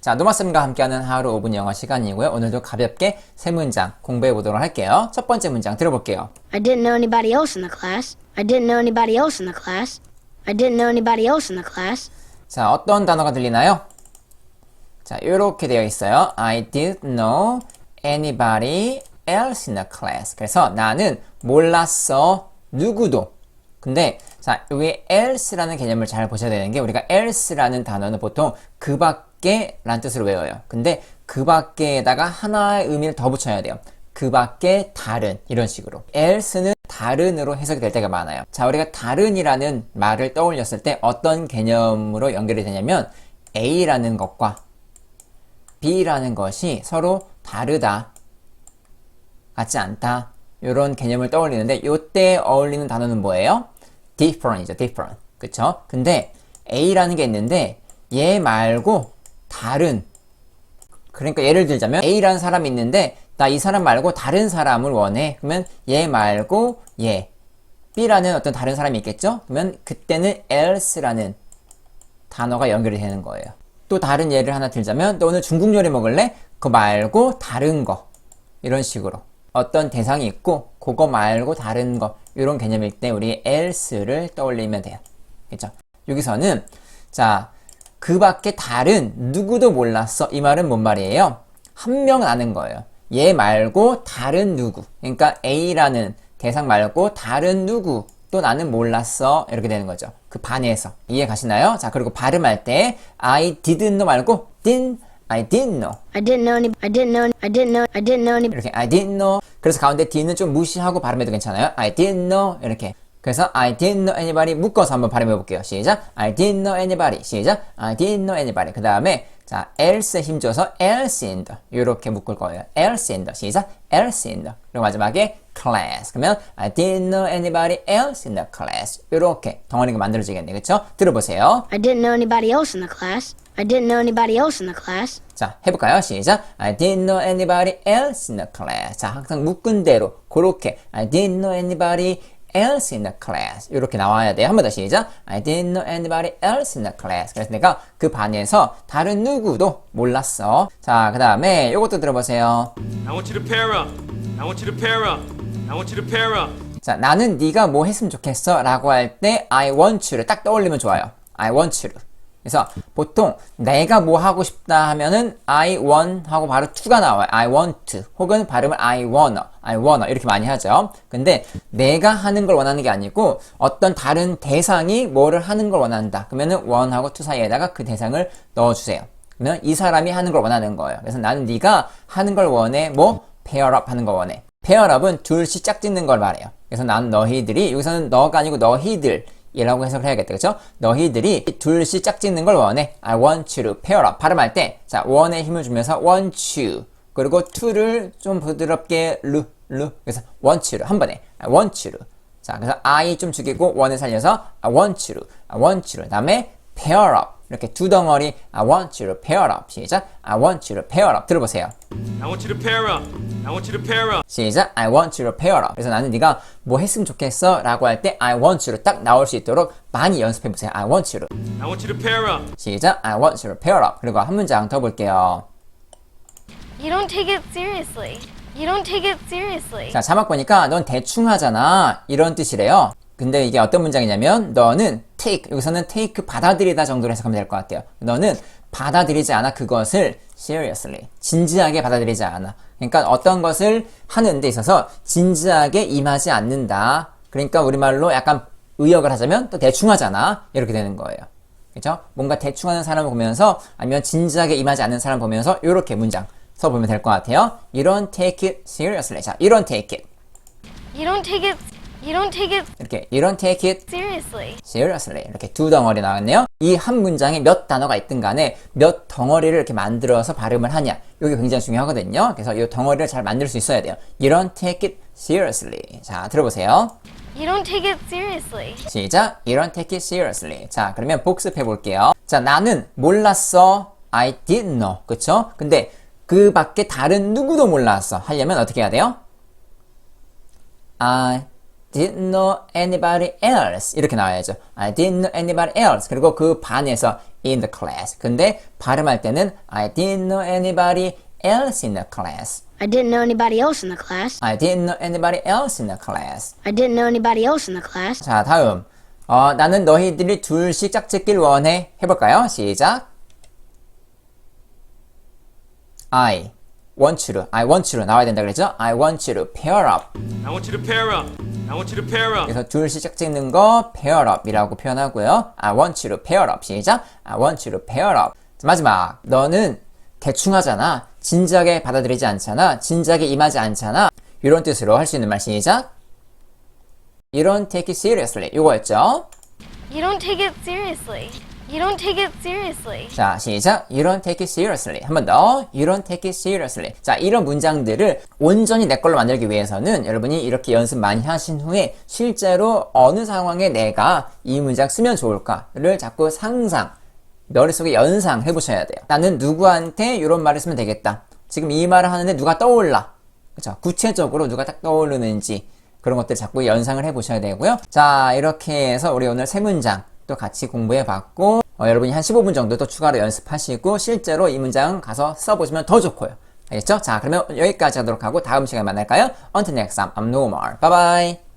자, 노마쌤과 함께하는 하루 5분 영어 시간이고요. 오늘도 가볍게 세 문장 공부해 보도록 할게요. 첫 번째 문장 들어볼게요. I didn't know anybody else in the class. I didn't know anybody else in the class. I didn't know anybody else in the class. 자, 어떤 단어가 들리나요? 자, 이렇게 되어 있어요. I didn't know anybody else in the class. 그래서 나는 몰랐어. 누구도. 근데 자, 여기 else라는 개념을 잘 보셔야 되는 게 우리가 else라는 단어는 보통 그 밖에 라는 뜻으로 외워요. 근데 그 밖에다가 하나의 의미를 더 붙여야 돼요. 그 밖에 다른 이런 식으로 else는 다른으로 해석이 될 때가 많아요. 자, 우리가 다른이라는 말을 떠올렸을 때 어떤 개념으로 연결이 되냐면 A라는 것과 B라는 것이 서로 다르다, 같지 않다 이런 개념을 떠올리는데 이때 어울리는 단어는 뭐예요? different이죠, different. 그쵸? 근데 A라는 게 있는데 얘 말고 다른 그러니까 예를 들자면 A라는 사람이 있는데 나 이 사람 말고 다른 사람을 원해. 그러면 얘 말고 얘. B라는 어떤 다른 사람이 있겠죠? 그러면 그때는 else라는 단어가 연결이 되는 거예요. 또 다른 예를 하나 들자면 너 오늘 중국 요리 먹을래? 그거 말고 다른 거. 이런 식으로. 어떤 대상이 있고 그거 말고 다른 거. 이런 개념일 때 우리 else를 떠올리면 돼요. 그죠? 여기서는 자, 그 밖에 다른 누구도 몰랐어. 이 말은 뭔 말이에요? 한 명은 아는 거예요. 얘 말고 다른 누구. 그러니까 A라는 대상 말고 다른 누구. 또 나는 몰랐어. 이렇게 되는 거죠. 그 반에서. 이해 가시나요? 자, 그리고 발음할 때 I didn't 말고 didn't, I didn't know. I didn't know any. I didn't know. I didn't know. I didn't know any. 이렇게 I didn't know. 그래서 가운데 didn't 좀 무시하고 발음해도 괜찮아요. I didn't know. 이렇게. 그래서 I didn't know anybody 묶어서 한번 발음해 볼게요. 시작. I didn't know anybody. 시작. I didn't know anybody. 그 다음에 자, else 힘줘서 else in the 이렇게 묶을 거예요. else in the. 시작. else in the. 그리고 마지막에 class. 그러면 I didn't know anybody else in the class. 이렇게 덩어리가 만들어지겠네. 그쵸? 들어보세요. I didn't know anybody else in the class. I didn't know anybody else in the class. 자, 해볼까요? 시작. I didn't know anybody else in the class. 자, 항상 묶은 대로 그렇게 I didn't know anybody else in the class 이렇게 나와야 돼요. 한 번 더 시작. I didn't know anybody else in the class. 그래서 내가 그 반에서 다른 누구도 몰랐어. 자, 그 다음에 이것도 들어보세요. I want you to pair up. I want you to pair up. I want you to pair up. 자, 나는 네가 뭐 했으면 좋겠어 라고 할 때 I want you를 딱 떠올리면 좋아요. I want you를. 그래서 보통 내가 뭐 하고 싶다 하면은 I want 하고 바로 to가 나와요. I want 혹은 발음을 I wanna, I wanna 이렇게 많이 하죠. 근데 내가 하는 걸 원하는 게 아니고 어떤 다른 대상이 뭐를 하는 걸 원한다. 그러면은 one하고 to 사이에다가 그 대상을 넣어주세요. 그러면 이 사람이 하는 걸 원하는 거예요. 그래서 나는 네가 하는 걸 원해. 뭐 pair up 하는 걸 원해. pair up은 둘씩 짝짓는 걸 말해요. 그래서 난 너희들이 여기서는 너가 아니고 너희들 이라고 해석을 해야겠다. 그죠? 너희들이 둘씩 짝짓는 걸 원해. I want you to pair up. 발음할 때, 자, one에 힘을 주면서 want you. 그리고 to를 좀 부드럽게 루, 루. 그래서 want you를 한 번에. I want you를. 자, 그래서 I 좀 죽이고 one을 살려서 I want you를. I want you를. 다음에 pair up. 이렇게 두 덩어리 I want you to pair up. 시작. I want you to pair up. 들어보세요. I want you to pair up. I want you to pair up. 시작. I want you to pair up. 그래서 나는 네가 뭐 했으면 좋겠어 라고 할 때 I want you로 딱 나올 수 있도록 많이 연습해 보세요. I want you to. I want you to pair up. 시작. I want you to pair up. 그리고 한 문장 더 볼게요. You don't take it seriously. You don't take it seriously. 자, 자막 보니까 넌 대충 하잖아. 이런 뜻이래요. 근데 이게 어떤 문장이냐면 너는 take 여기서는 take 받아들이다 정도로 해석하면 될 것 같아요. 너는 받아들이지 않아 그것을 seriously 진지하게 받아들이지 않아. 그러니까 어떤 것을 하는 데 있어서 진지하게 임하지 않는다. 그러니까 우리말로 약간 의역을 하자면 또 대충 하잖아. 이렇게 되는 거예요. 그죠? 뭔가 대충 하는 사람을 보면서 아니면 진지하게 임하지 않는 사람을 보면서 이렇게 문장 써보면 될 것 같아요. You don't take it seriously. 자, you take it. You take it. You don't take it 이렇게 you don't take it seriously. seriously 이렇게 두 덩어리 나왔네요. 이 한 문장에 몇 단어가 있든 간에 몇 덩어리를 이렇게 만들어서 발음을 하냐. 이게 굉장히 중요하거든요. 그래서 이 덩어리를 잘 만들 수 있어야 돼요. You don't take it seriously. 자, 들어보세요. You don't take it seriously. 시작. You don't take it seriously. 자, 그러면 복습해 볼게요. 자, 나는 몰랐어. I didn't know. 그쵸? 근데 그 밖에 다른 누구도 몰랐어. 하려면 어떻게 해야 돼요? I didn't know anybody else 이렇게 나와야죠. I didn't know anybody else 그리고 그 반에서 in the class. 근데 발음할 때는 I didn't know anybody else in the class. I didn't know anybody else in the class. I didn't know anybody else in the class. I didn't know anybody else in the class. 자, 다음. 어, 나는 너희들이 둘씩 짝짓길 원해. 해볼까요? 시작. I want you to, I want you to 나와야 된다 그랬죠? I want you to pair up. I want you to pair up. I want you to pair up. 그래서 둘씩 짝짓는 거 pair up이라고 표현하고요. I want you to pair up. 시작. I want you to pair up. 자, 마지막. 너는 대충 하잖아. 진지하게 받아들이지 않잖아. 진지하게 임하지 않잖아. 이런 뜻으로 할 수 있는 말 시작. You don't take it seriously. 이거였죠? You don't take it seriously. You don't take it seriously. 자, 시작. You don't take it seriously. 한 번 더. You don't take it seriously. 자, 이런 문장들을 온전히 내 걸로 만들기 위해서는 여러분이 이렇게 연습 많이 하신 후에 실제로 어느 상황에 내가 이 문장 쓰면 좋을까를 자꾸 상상, 머릿속에 연상해 보셔야 돼요. 나는 누구한테 이런 말을 쓰면 되겠다. 지금 이 말을 하는데 누가 떠올라. 그쵸? 구체적으로 누가 딱 떠오르는지 그런 것들 자꾸 연상을 해 보셔야 되고요. 자, 이렇게 해서 우리 오늘 세 문장 또 같이 공부해 봤고, 어, 여러분이 한 15분 정도 또 추가로 연습하시고, 실제로 이 문장 가서 써보시면 더 좋고요. 알겠죠? 자, 그러면 여기까지 하도록 하고, 다음 시간에 만날까요? Until next time, I'm Nomar. Bye bye!